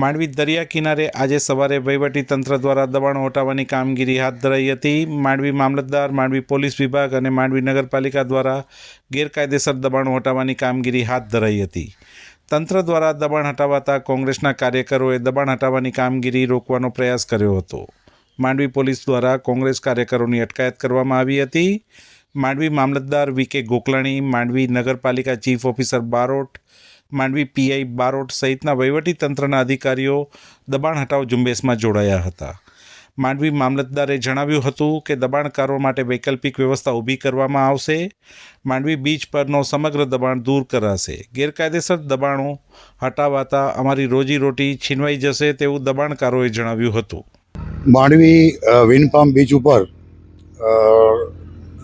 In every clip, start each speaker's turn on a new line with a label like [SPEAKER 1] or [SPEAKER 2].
[SPEAKER 1] માંડવી દરિયા કિનારે આજે સવારે તંત્ર દ્વારા દબાણો હટાવવાની કામગીરી હાથ ધરાઈ હતી. માંડવી મામલતદાર, માંડવી પોલીસ વિભાગ અને માંડવી નગરપાલિકા દ્વારા ગેરકાયદેસર દબાણો હટાવવાની કામગીરી હાથ ધરાઈ હતી. તંત્ર દ્વારા દબાણ હટાવાતા કોંગ્રેસના કાર્યકરોએ દબાણ હટાવવાની કામગીરી રોકવાનો પ્રયાસ કર્યો હતો. માંડવી પોલીસ દ્વારા કોંગ્રેસ કાર્યકરોની અટકાયત કરવામાં આવી હતી. માંડવી મામલતદાર વી કે ગોકલાણી, માંડવી નગરપાલિકા chief officer Barot Mandvi PI Barot સહિતના વહીવટી તંત્રના અધિકારીઓ દબાણ હટાવ ઝુંબેશમાં જોડાયા હતા. માંડવી મામલતદારે જણાવ્યું હતું કે દબાણકારો માટે વૈકલ્પિક વ્યવસ્થા ઊભી કરવામાં આવશે. માંડવી બીચ પરનો સમગ્ર દબાણ દૂર કરાશે. ગેરકાયદેસર દબાણો હટાવાતા અમારી રોજીરોટી છીનવાઈ જશે તેવું દબાણકારોએ જણાવ્યું હતું.
[SPEAKER 2] માંડવી વિનપામ બીચ ઉપર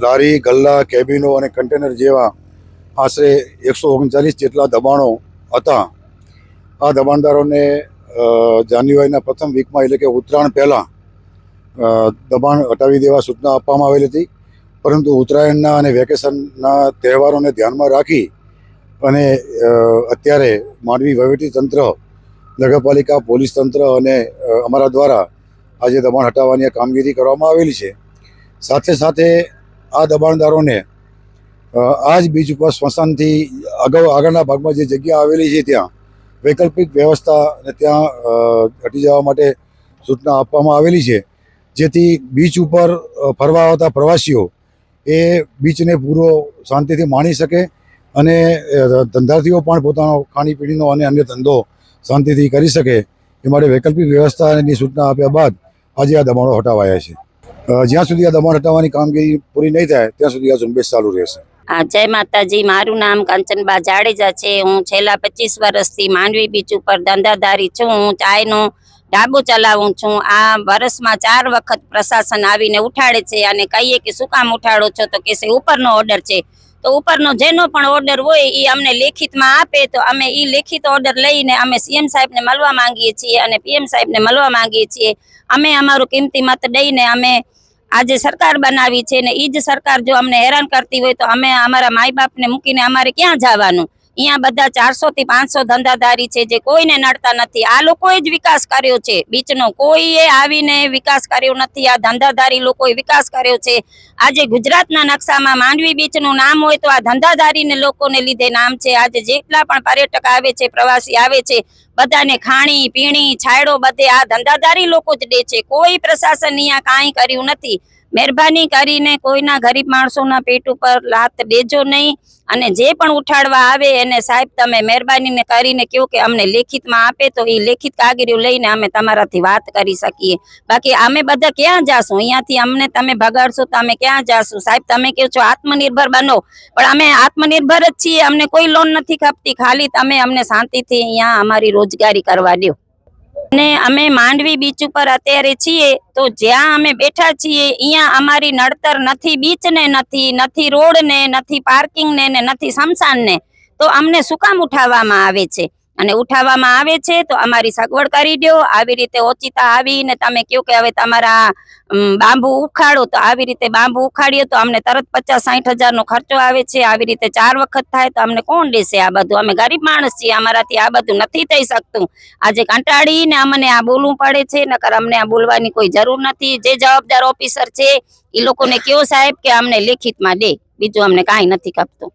[SPEAKER 2] લારી, ગલ્લા, કેબિનો અને કન્ટેનર જેવા આશરે એકસો ઓગણચાલીસ જેટલા દબાણો હતા. આ દબાણદારોને જાન્યુઆરીના પ્રથમ વીકમાં એટલે કે ઉત્તરાયણ પહેલાં દબાણ હટાવી દેવા સૂચના આપવામાં આવેલી હતી. પરંતુ ઉત્તરાયણના અને વેકેશનના તહેવારોને ધ્યાનમાં રાખી અને અત્યારે માંડવી વહીવટી તંત્ર, નગરપાલિકા, પોલીસ તંત્ર અને અમારા દ્વારા આજે દબાણ હટાવવાની કામગીરી કરવામાં આવેલી છે. સાથે સાથે આ દબાણદારોને આ જ બીચ ઉપર સ્મશાનથી અગાઉ આગળના ભાગમાં જે જગ્યા આવેલી છે ત્યાં વૈકલ્પિક વ્યવસ્થા ત્યાં હટી જવા માટે સૂચના આપવામાં આવેલી છે. જેથી બીચ ઉપર ફરવા આવતા પ્રવાસીઓ એ બીચને પૂરો શાંતિથી માણી શકે અને ધંધાર્થીઓ પણ પોતાનો ખાણીપીણીનો અને અન્ય ધંધો શાંતિથી કરી શકે એ માટે વૈકલ્પિક વ્યવસ્થાની સૂચના આપ્યા બાદ આજે આ દબાણો હટાવાયા છે. જ્યાં સુધી આ દબાણ હટાવવાની કામગીરી પૂરી નહીં થાય, ત્યાં સુધી આ ઝુંબેશ ચાલુ રહેશે.
[SPEAKER 3] હા જય માતાજી, મારું નામ કાંચનબા જાડેજા છે. હું છેલ્લા પચીસ વર્ષથી માંડવી બીચ ઉપર ધંધાધારી છું. હું ચાયનું ડાબુ ચલાવું છું. આ વર્ષમાં ચાર વખત પ્રશાસન આવીને ઉઠાડે છે અને કહીએ કે શું કામ ઉઠાડો છો? તો કે છે, ઉપરનો ઓર્ડર છે. તો ઉપરનો જેનો પણ ઓર્ડર હોય એ અમને લેખિતમાં આપે. તો અમે એ લેખિત ઓર્ડર લઈને અમે સીએમ સાહેબને મળવા માંગીએ છીએ અને પીએમ સાહેબને મળવા માંગીએ છીએ. અમે અમારું કિંમતી મત દઈને અમે આજે સરકાર બનાવી છે ને એ જ સરકાર જો અમને હેરાન કરતી હોય તો અમે અમારા માય બાપને મૂકીને અમારે ક્યાં જવાનું? અહીંયા બધા ચારસો થી પાંચસો ધંધાધારી છે જે કોઈને નડતા નથી. આ લોકોએ જ વિકાસ કર્યો છે. બીચનો કોઈએ આવીને વિકાસ કર્યો નથી. આ ધંધાધારી લોકોએ વિકાસ કર્યો છે. આજે ગુજરાતના નકશામાં માંડવી બીચનું નામ હોય તો આ ધંધાધારીને લોકોને લીધે નામ છે. આજે જેટલા પણ પર્યટક આવે છે, પ્રવાસી આવે છે, બધાને ખાણી, પીણી, છાયડો બધે આ ધંધાધારી લોકો જ દે છે. કોઈ પ્રશાસન અહીંયા કાંઈ કર્યું નથી. મહેરબાની કરીને કોઈના ગરીબ માણસોના પેટ ઉપર લાત દેજો નહીં અને જે પણ ઉઠાડવા આવે એને સાહેબ તમે મહેરબાનીને કરીને કહો કે અમને લેખિતમાં આપે તો એ લેખિત કાગળિયું લઈને અમે તમારાથી વાત કરી શકીએ. બાકી અમે બધા ક્યાં જાશું? અહીંયાથી અમને તમે ભગાડશો તો અમે ક્યાં જાશું? સાહેબ, તમે કહો છો આત્મનિર્ભર બનો. પણ અમે આત્મનિર્ભર જ છીએ. અમને કોઈ લોન નથી ખપતી. ખાલી તમે અમને શાંતિથી અહીંયા અમારી રોજગારી કરવા દો. અને અમે માંડવી બીચ ઉપર અત્યારે છીએ, તો જ્યાં અમે બેઠા છીએ અહીંયા અમારી નડતર નથી બીચ ને, નથી નથી રોડ ને, નથી પાર્કિંગ ને ને નથી સમસાન ને તો અમને શું કામ ઉઠાવવામાં આવે છે? અને ઉઠાવવામાં આવે છે, તો અમારી સગવડ કરી દો. આવી રીતે ઓચિતા આવીને તમે કહો કે હવે તમારા બાંબુ ઉખાડો, તો આવી રીતે બાંબુ ઉખાડીએ, તો અમને તરત પચાસ સાઠ હજારનો ખર્ચો આવે છે. આવી રીતે ચાર વખત થાય, તો અમને કોણ દેશે આ બધું? અમે ગરીબ માણસ છીએ, અમારાથી આ બધું નથી થઈ શકતું. આજે કંટાળીને અમને આ બોલવું પડે છે, નકર અમને આ બોલવાની કોઈ જરૂર નથી. જે જવાબદાર ઓફિસર છે એ લોકોને કયો સાહેબ કે અમને લેખિતમાં દે, બીજું અમને કાંઈ નથી ખપતું